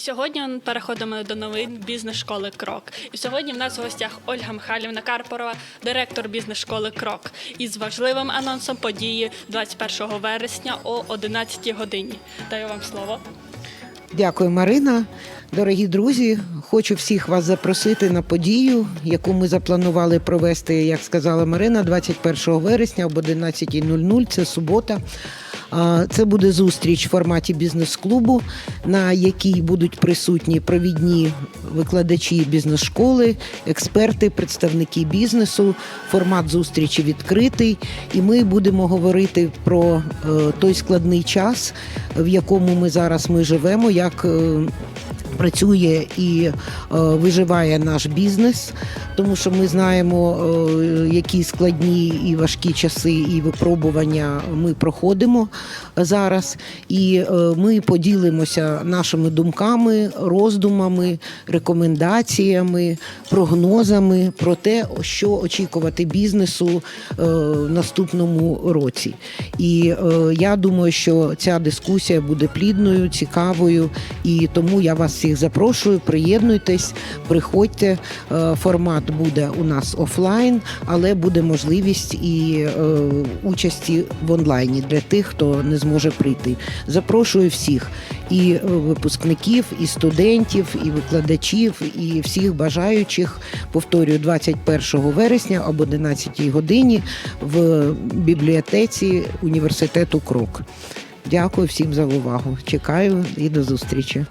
Сьогодні ми переходимо до новин бізнес-школи Крок. І сьогодні в нас в гостях Ольга Михайлівна Карпорова, директор бізнес-школи Крок, із важливим анонсом події 21 вересня о 11 годині. Даю вам слово. Дякую, Марина. Дорогі друзі, хочу всіх вас запросити на подію, яку ми запланували провести, як сказала Марина, 21 вересня об 11.00. Це субота. Це буде зустріч в форматі бізнес-клубу, на якій будуть присутні провідні викладачі бізнес-школи, експерти, представники бізнесу. Формат зустрічі відкритий, і ми будемо говорити про е, той складний час, в якому ми зараз ми живемо, як е, працює і е, виживає наш бізнес, тому що ми знаємо, е, які складні і важкі часи і випробування ми проходимо зараз. І е, ми поділимося нашими думками, роздумами, рекомендаціями, прогнозами про те, що очікувати бізнесу в наступному році. І я думаю, що ця дискусія буде плідною, цікавою, і тому я вас всіх запрошую. Приєднуйтесь, приходьте. Е, Формат буде у нас офлайн, але буде можливість і е, участі в онлайні для тих, хто не зможе прийти. Запрошую всіх і е, випускників, і студентів, і викладачів, і всіх бажаючих. Повторюю, 21 вересня об 11 годині в бібліотеці університету Крок. Дякую всім за увагу. Чекаю і до зустрічі.